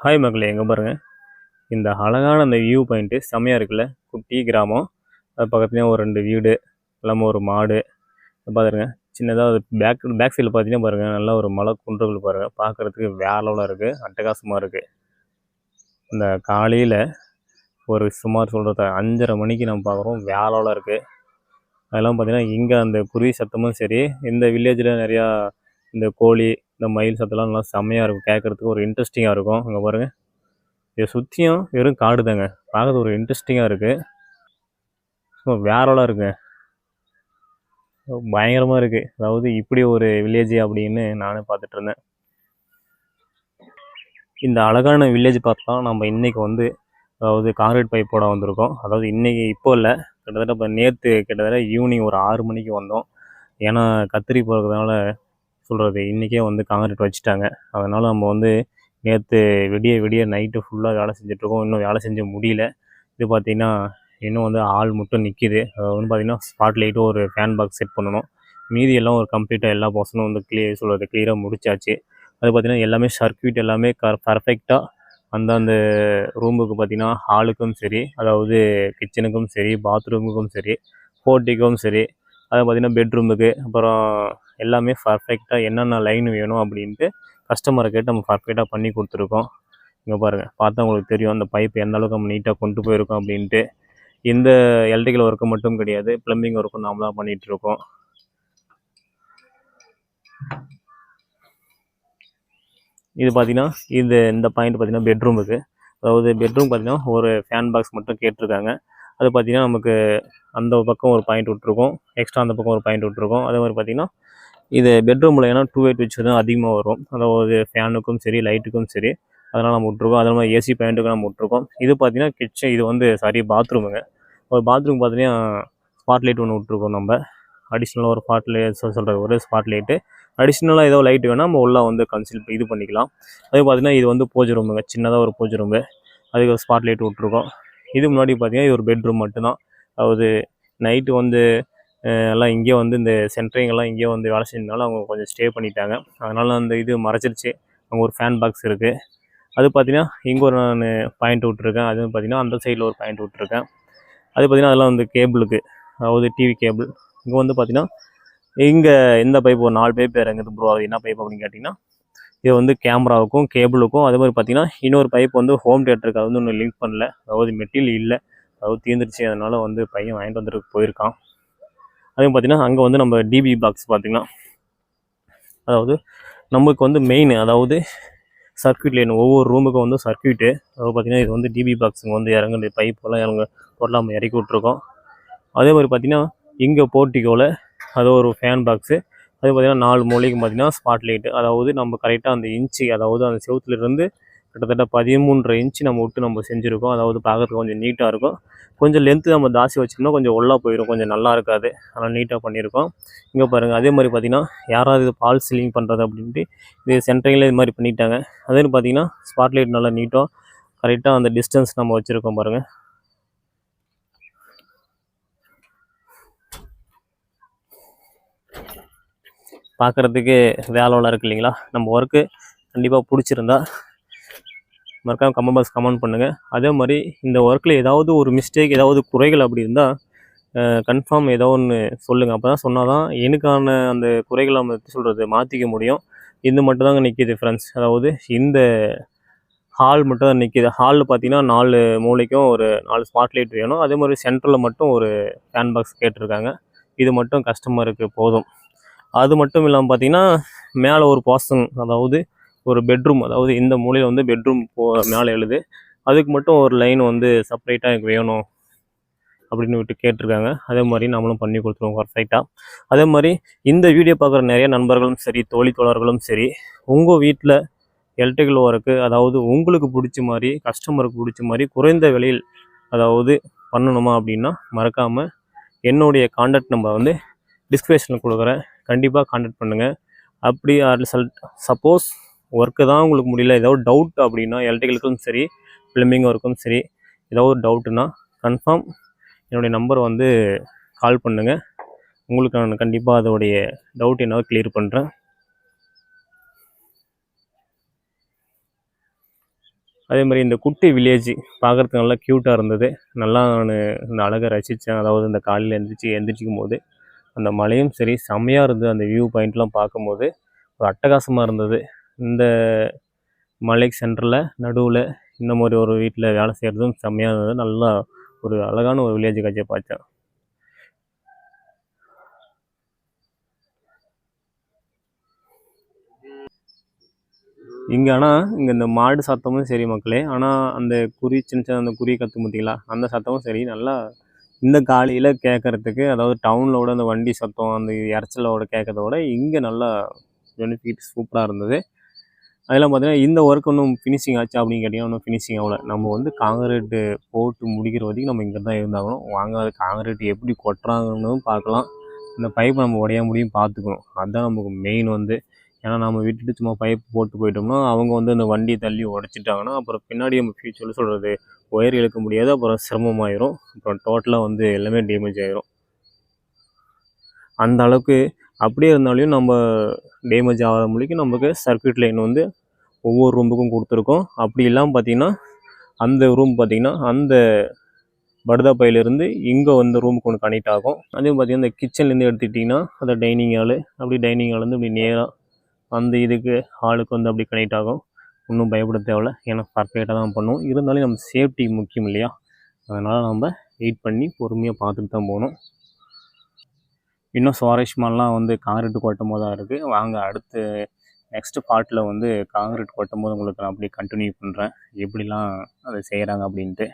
Hi மக்களே எங்கே பாருங்கள் இந்த அழகான அந்த வியூ பாயிண்ட்டு செம்மையாக இருக்குல்ல? குட்டி கிராமம். அது பக்கத்துலேயும் ஒரு ரெண்டு வீடு இல்லாமல் ஒரு மாடு. பார்த்துருங்க சின்னதாக பேக் பேக் சைடில் பார்த்தீங்கன்னா பாருங்கள் நல்லா ஒரு மலை குன்றுகள் பாருங்கள் பார்க்குறதுக்கு வேற இருக்குது அட்டகாசமாக இருக்குது இந்த காலையில் ஒரு சுமார் சொல்கிறத அஞ்சரை மணிக்கு நம்ம பார்க்குறோம் வேற இருக்குது அதெல்லாம் பார்த்திங்கன்னா இங்கே அந்த குருவி சத்தமும் சரி இந்த வில்லேஜில் நிறையா இந்த கோழி இந்த மயில் சத்தெல்லாம் நல்லா செம்மையாக இருக்கும். கேட்குறதுக்கு ஒரு இன்ட்ரெஸ்டிங்காக இருக்கும். அங்கே பாருங்கள் இதை சுற்றியும் வெறும் காடு தாங்க பார்க்கறது ஒரு இன்ட்ரெஸ்டிங்காக இருக்குது சும்மா வேறலாம் இருக்குங்க பயங்கரமாக இருக்குது அதாவது இப்படி ஒரு வில்லேஜ் அப்படின்னு நானே பார்த்துட்டு இருந்தேன் இந்த அழகான வில்லேஜ் பார்த்தா நம்ம இன்றைக்கி வந்து அதாவது காங்கிரீட் பைப்போட வந்திருக்கோம். அதாவது இன்றைக்கி இப்போ இல்லை. கிட்டத்தட்ட இப்போ நேற்று கிட்டத்தட்ட ஈவினிங் ஒரு ஆறு மணிக்கு வந்தோம். ஏன்னா கத்திரி போகிறதுனால சொல்கிறது இன்றைக்கே வந்து காங்கிரீட் வச்சுட்டாங்க. அதனால் நம்ம வந்து நேற்று விடிய விடிய நைட்டு ஃபுல்லாக வேலை செஞ்சிட்ருக்கோம் இன்னும் வேலை செஞ்ச முடியல. இது பார்த்திங்கன்னா இன்னும் வந்து ஆள் மட்டும் நிற்கிது அது வந்து பார்த்திங்கன்னா ஸ்பாட் லைட்டும் ஒரு ஃபேன் பாக்ஸ் செட் பண்ணணும். மீதி எல்லாம் ஒரு கம்ப்ளீட்டாக எல்லா பர்சனும் வந்து கிளியர் சொல்கிறது கிளியராக முடிச்சாச்சு. அது பார்த்திங்கன்னா எல்லாமே சர்க்யூட் எல்லாமே க பர்ஃபெக்டாக அந்தந்த ரூமுக்கு பார்த்திங்கன்னா ஹாலுக்கும் சரி அதாவது கிச்சனுக்கும் சரி பாத்ரூமுக்கும் சரி போர்ட்டிக்கும் சரி அது பார்த்திங்கன்னா பெட்ரூமுக்கு அப்புறம் எல்லாமே பர்ஃபெக்டாக என்னென்ன லைன் வேணும் அப்படின்ட்டு கஸ்டமரை கேட்டு நம்ம பர்ஃபெக்டாக பண்ணி கொடுத்துருக்கோம். இங்கே பாருங்கள் பார்த்தா உங்களுக்கு தெரியும் அந்த பைப் எந்த அளவுக்கு நம்ம நீட்டாக கொண்டு போயிருக்கோம் அப்படின்ட்டு. இந்த எலக்ட்ரிக்கல் ஒர்க்கு மட்டும் கிடையாது ப்ளம்பிங் ஒர்க்கும் நாம் தான் பண்ணிகிட்டு இருக்கோம். இது பார்த்தீங்கன்னா இது இந்த பாயிண்ட் பார்த்திங்கன்னா பெட்ரூமுக்கு அதாவது பெட்ரூம் பார்த்தீங்கன்னா ஒரு ஃபேன் பாக்ஸ் மட்டும் கேட்டிருக்காங்க. அது பார்த்தீங்கன்னா நமக்கு அந்த பக்கம் ஒரு பாயிண்ட் விட்ருக்கோம் எக்ஸ்ட்ரா அந்த பக்கம் ஒரு பாயிண்ட் விட்ருக்கோம் அதே மாதிரி பார்த்தீங்கன்னா இது பெட்ரூமில் ஏன்னா டூ எயிட் வச்சு தான் அதிகமாக வரும். அதாவது ஃபேனுக்கும் சரி லைட்டுக்கும் சரி. அதனால் நம்ம விட்ருக்கோம் அதே மாதிரி ஏசி பாயிண்ட்டுக்கும் நம்ம விட்ருக்கோம் இது பார்த்தீங்கன்னா கிச்சன் இது வந்து சாரி பாத்ரூமுங்க ஒரு பாத்ரூம் பார்த்தீங்கன்னா ஸ்பாட் லைட் ஒன்று விட்ருக்கோம் நம்ம. அடிஷ்னலாக ஒரு ஸ்பாட் லைட் சொல்கிறது ஒரு ஸ்பாட் லைட்டு அடிஷ்னலாக ஏதோ லைட் வேணால் நம்ம உள்ளே வந்து கன்சில் இது பண்ணிக்கலாம். அதே பார்த்தீங்கன்னா இது வந்து பூஜை ரூமுங்க சின்னதாக ஒரு பூஜை ரூமு அதுக்கு ஒரு ஸ்பாட் லைட் விட்ருக்கோம் இது முன்னாடி பார்த்திங்கன்னா இது ஒரு பெட்ரூம் மட்டும்தான். அதாவது நைட்டு வந்து எல்லாம் இங்கே வந்து இந்த சென்ட்ரிங் எல்லாம் இங்கே வந்து வேலை செஞ்சதுனால அவங்க கொஞ்சம் ஸ்டே பண்ணிட்டாங்க. அதனால் அந்த இது மறைச்சிருச்சு. அங்கே ஒரு ஃபேன் பாக்ஸ் இருக்குது அது பார்த்தீங்கன்னா இங்கே ஒரு நான் பாயிண்ட் விட்ருக்கேன் அது பார்த்தீங்கன்னா அந்த சைடில் ஒரு பாயிண்ட் விட்ருக்கேன் அது பார்த்தீங்கன்னா அதெல்லாம் வந்து கேபிளுக்கு அதாவது டிவி கேபிள் இங்கே வந்து பார்த்திங்கன்னா இங்கே இந்த பைப் ஒரு நாலு பைப் இறங்குது ப்ரோ அது என்ன பைப் அப்படின்னு கேட்டிங்கன்னா இது வந்து கேமராவுக்கும் கேபிளுக்கும் அதே மாதிரி பார்த்தீங்கன்னா இன்னொரு பைப் வந்து ஹோம் தேட்டருக்கு அது வந்து ஒன்றும் லிங்க் பண்ணல. அதாவது மெட்டீரியல் இல்லை. அதாவது தீர்ந்துருச்சு அதனால் வந்து பையன் வாங்கிட்டு வந்துட்டு போயிருக்கான். அதே பார்த்தீங்கன்னா அங்கே வந்து நம்ம டிபி பாக்ஸ் பார்த்திங்கன்னா அதாவது நமக்கு வந்து மெயின் அதாவது சர்க்கியூட் லைன் ஒவ்வொரு ரூமுக்கும் வந்து சர்க்யூட்டு அதாவது பார்த்திங்கன்னா இது வந்து டிபி பாக்ஸுங்க வந்து இறங்குது. பைப்பெல்லாம் இறங்க பொருளாக நம்ம இறக்கி விட்ருக்கோம் அதே மாதிரி பார்த்தீங்கன்னா இங்கே போர்ட்டிகோவில் அது ஒரு ஃபேன் பாக்ஸு அது பார்த்தீங்கன்னா நாலு மூலைக்கும் பார்த்திங்கன்னா ஸ்பாட் லைட்டு அதாவது நம்ம கரெக்டாக அந்த இன்ச்சு அதாவது அந்த செவத்துலேருந்து கிட்டத்தட்ட பதிமூன்றரை இன்ச்சு நம்ம விட்டு நம்ம செஞ்சுருக்கோம். அதாவது பார்க்கறதுக்கு கொஞ்சம் நீட்டாக இருக்கும். கொஞ்சம் லென்த்து நம்ம தாசி வச்சோம்னா கொஞ்சம் ஒல்லா போயிடும் கொஞ்சம் நல்லா இருக்காது. அதனால் நீட்டாக பண்ணியிருக்கோம் இங்கே பாருங்கள் அதே மாதிரி பார்த்தீங்கன்னா யாராவது இது பால் சீலிங் பண்ணுறது அப்படின்ட்டு இது சென்ட்ரிங்கில் இது மாதிரி பண்ணிட்டாங்க. அதே பார்த்திங்கன்னா பார்த்தீங்கன்னா லைட் நல்லா நீட்டாக கரெக்டாக அந்த டிஸ்டன்ஸ் நம்ம வச்சுருக்கோம் பாருங்கள் பார்க்குறதுக்கு வேலைலாம் இருக்கு இல்லைங்களா? நம்ம ஒர்க்கு கண்டிப்பாக பிடிச்சிருந்தா மறக்காம கமெண்ட் பாக்ஸ் கமெண்ட் பண்ணுங்கள் அதே மாதிரி இந்த ஒர்க்கில் ஏதாவது ஒரு மிஸ்டேக் ஏதாவது குறைகள் அப்படி இருந்தால் கன்ஃபார்ம் ஏதோ ஒன்று சொல்லுங்கள் அப்போ தான் சொன்னால் தான் எனக்கான அந்த குறைகளை நம்ம சொல்கிறது மாற்றிக்க முடியும். இது மட்டும் தாங்க நிற்கிது ஃப்ரெண்ட்ஸ் அதாவது இந்த ஹால் மட்டும் தான் நிற்கிது ஹாலில் பார்த்தீங்கன்னா நாலு மூலைக்கும் ஒரு நாலு ஸ்மார்ட் லைட் வேணும். அதே மாதிரி சென்டரில் மட்டும் ஒரு ஃபேன் பாக்ஸ் கேட்டிருக்காங்க. இது மட்டும் கஸ்டமருக்கு போதும். அது மட்டும் இல்லாமல் பார்த்தீங்கன்னா மேலே ஒரு பாசன் அதாவது ஒரு பெட்ரூம் அதாவது இந்த மூலையில் வந்து பெட்ரூம் போ மேலே எழுது. அதுக்கு மட்டும் ஒரு லைன் வந்து செப்பரேட்டாக எனக்கு வேணும் அப்படின்னு விட்டு கேட்டிருக்காங்க. அதே மாதிரி நம்மளும் பண்ணி கொடுத்துருவோம் பர்ஃபெக்டாக அதே மாதிரி இந்த வீடியோ பார்க்குற நிறைய நண்பர்களும் சரி தோழி தோழர்களும் சரி உங்கள் வீட்டில் எலக்ட்ரிக்கல் ஒர்க்கு அதாவது உங்களுக்கு பிடிச்ச மாதிரி கஸ்டமருக்கு பிடிச்ச மாதிரி குறைந்த விலையில் அதாவது பண்ணணுமா அப்படின்னா மறக்காமல் என்னுடைய காண்டாக்ட் நம்பர் வந்து டிஸ்கிரிப்ஷனில் கொடுக்குறேன். கண்டிப்பாக காண்டாக்ட் பண்ணுங்கள் அப்படி சப்போஸ் ஒர்க்கு தான் உங்களுக்கு முடியல. ஏதாவது டவுட் அப்படின்னா எலக்ட்ரிக்கலுக்கும் சரி ப்ளம்பிங் ஒர்க்கும் சரி ஏதாவது ஒரு டவுட்டுன்னா கன்ஃபார்ம் என்னுடைய நம்பர் வந்து கால் பண்ணுங்கள் உங்களுக்கு நான் கண்டிப்பாக அதோடைய டவுட் என்னாவது கிளியர் பண்ணுறேன் அதே மாதிரி இந்த குட்டி வில்லேஜ் பார்க்குறதுக்கு நல்லா க்யூட்டாக இருந்தது. நல்லா நான் இந்த அழகை ரசித்தேன் அதாவது இந்த காலையில் எந்திரிச்சு எழுந்திரிச்சிக்கும் போது அந்த மலையும் சரி செம்மையாக இருந்தது. அந்த வியூ பாயிண்ட்லாம் பார்க்கும்போது ஒரு அட்டகாசமாக இருந்தது. இந்த மலை சென்டரில் நடுவில் இந்த மாதிரி ஒரு வீட்டில் வேலை செய்கிறதும் செம்மையாக இருந்தது. நல்லா ஒரு அழகான ஒரு வில்லேஜ் காட்சியை பார்த்தேன். இங்கே ஆனால் இங்கே இந்த மாடு சத்தமும் சரி மக்களே. ஆனால் அந்த குறி சின்ன சின்ன அந்த குறி கற்று பார்த்தீங்களா அந்த சத்தமும் சரி. நல்லா இந்த காலையில் கேட்குறதுக்கு அதாவது டவுனில் அந்த வண்டி சத்தம் அந்த இறச்சலோட கேட்கறத விட இங்கே நல்லா பெனிஃபிட் சூப்பராக இருந்தது. அதெல்லாம் பார்த்தீங்கன்னா இந்த ஒர்க் ஒன்றும் ஃபினிஷிங் ஆச்சு அப்படின்னு கேட்டிங்கன்னா ஒன்றும் ஃபினிஷிங் ஆகலை. நம்ம வந்து காங்கிரீட்டு போட்டு முடிக்கிற வரைக்கும் நம்ம இங்கே தான் இருந்தாகணும். வாங்க அது காங்கிரீட் எப்படி கொட்டுறாங்கன்னு பார்க்கலாம். இந்த பைப்பை நம்ம உடைய முடியும் பார்த்துக்கணும். அதுதான் நமக்கு மெயின் வந்து. ஏன்னா நம்ம விட்டுட்டு சும்மா பைப் போட்டு போயிட்டோம்னா அவங்க வந்து அந்த வண்டியை தள்ளி உடச்சிட்டாங்கன்னா அப்புறம் பின்னாடி நம்ம ஃபியூச்சரில் சொல்கிறது ஒயர் இழுக்க முடியாது அப்புறம் சிரமமாயிரும். அப்புறம் டோட்டலாக வந்து எல்லாமே டேமேஜ் ஆயிரும். அந்த அளவுக்கு அப்படியே இருந்தாலையும் நம்ம டேமேஜ் ஆகாத மொழிக்கு நமக்கு சர்க்யூட் லைன் வந்து ஒவ்வொரு ரூமுக்கும் கொடுத்துருக்கோம். அப்படி இல்லாமல் பார்த்தீங்கன்னா அந்த ரூம் பார்த்தீங்கன்னா அந்த படுதா பையிலேருந்து இங்கே வந்து ரூமுக்கு ஒன்று கனெக்ட் ஆகும். அதே பார்த்தீங்கன்னா இந்த கிச்சன்லேருந்து எடுத்துக்கிட்டிங்கன்னா அந்த டைனிங் ஹாலு அப்படி டைனிங் ஹால்லேருந்து இப்படி நேராக அந்த இதுக்கு ஹாலுக்கு வந்து அப்படி கனெக்ட் ஆகும். ஒன்றும் பயப்பட தேவையில்ல. ஏன்னா பர்ஃபெக்டாக தான் பண்ணுவோம். இருந்தாலும் நம்ம சேஃப்டி முக்கியம் இல்லையா? அதனால் நம்ம வெயிட் பண்ணி பொறுமையாக பார்த்துட்டு தான் போகணும். இன்னும் சுவாரஸ்யமெல்லாம் வந்து காங்கிரீட் கொட்டும் போது தான் இருக்குது வாங்க அடுத்து நெக்ஸ்ட் பார்ட்டில் வந்து காங்கிரீட் கொட்டும் போது உங்களுக்கு நான் அப்படியே கண்டினியூ பண்ணுறேன் எப்படிலாம் அதை செய்கிறாங்க அப்படின்ட்டு.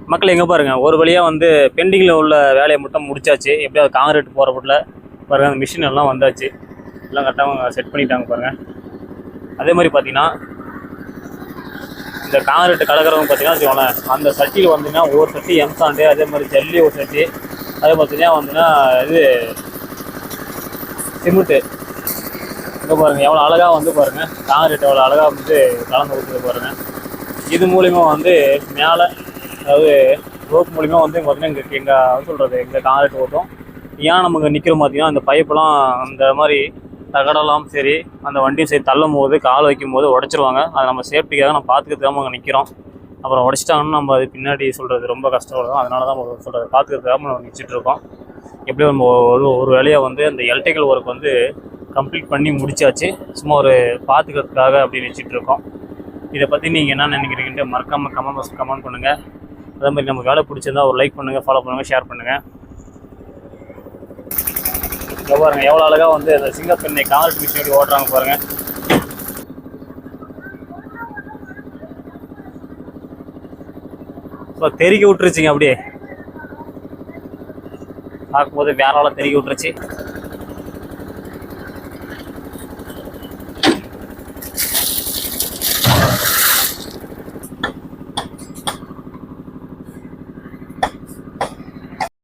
மக்கள் எங்கே பாருங்கள் ஒரு வழியாக வந்து பெண்டிங்கில் உள்ள வேலையை மட்டும் முடிச்சாச்சு. எப்படியாவது காங்கிரீட் போகிறப்பட்டில் பாருங்கள் அந்த மிஷின் எல்லாம் வந்தாச்சு. எல்லாம் கரெக்டாக செட் பண்ணிட்டாங்க பாருங்கள் அதே மாதிரி பார்த்தீங்கன்னா இந்த காங்கிரீட் கலக்கிறவங்க பார்த்தீங்கன்னா வச்சுக்கோங்களேன் அந்த சட்டியில் வந்தீங்கன்னா ஒவ்வொரு சட்டி எம்சாண்டு அதே மாதிரி ஜல்லி ஒரு சட்டி அதே பார்த்தீங்கன்னா வந்துன்னா இது சிமெண்ட்டு இங்கே பாருங்கள் எவ்வளோ அழகாக வந்து பாருங்கள் காங்கிரீட் எவ்வளோ அழகாக வந்து கலந்து கொடுத்துட்டு பாருங்கள் இது மூலிமா வந்து மேலே அதாவது ரோப் மூலிமா வந்து பார்த்தீங்கன்னா எங்கள் எங்கள் சொல்கிறது எங்கள் காங்கிரீட் ஓட்டும். ஏன் நமக்கு நிற்கிறோம் பார்த்தீங்கன்னா அந்த பைப்பெல்லாம் அந்த மாதிரி தகடெல்லாம் சரி அந்த வண்டியும் சரி தள்ளும் போது கால் வைக்கும் போது உடச்சிருவாங்க. அதை நம்ம சேஃப்டிக்காக நம்ம பார்த்துக்கிறதுக்காக அங்கே நிற்கிறோம் அப்புறம் உடச்சிட்டாங்கன்னு நம்ம அது பின்னாடி சொல்கிறது ரொம்ப கஷ்டப்படும் அதனால தான் சொல்கிறது பார்த்துக்கிறதுக்காக நம்ம நினச்சிட்ருக்கோம் எப்படியும் நம்ம ஒரு ஒரு வேலையாக வந்து அந்த எலக்ட்ரிக்கல் ஒர்க் வந்து கம்ப்ளீட் பண்ணி முடிச்சாச்சு. சும்மா ஒரு பார்த்துக்கிறதுக்காக அப்படி வச்சுட்ருக்கோம் இதை பற்றி நீங்கள் என்ன நினைக்கிறீங்கன்ட்டு மறக்காமல் கமெண்ட் கமெண்ட் பண்ணுங்கள் அதே மாதிரி நம்ம வேலை பிடிச்சிருந்தா ஒரு லைக் பண்ணுங்கள் ஃபாலோ பண்ணுங்கள் ஷேர் பண்ணுங்கள் இங்கே பாருங்கள் எவ்வளோ அழகாக வந்து அந்த சிங்கப்பெண்ணை கால் மிஷின் எப்படி ஓட்டுறாங்க பாருங்கள் ஸோ தெறிக்க விட்டுருச்சுங்க அப்படியே. பார்க்கும்போது வேறால தெரிய விட்டுருச்சு.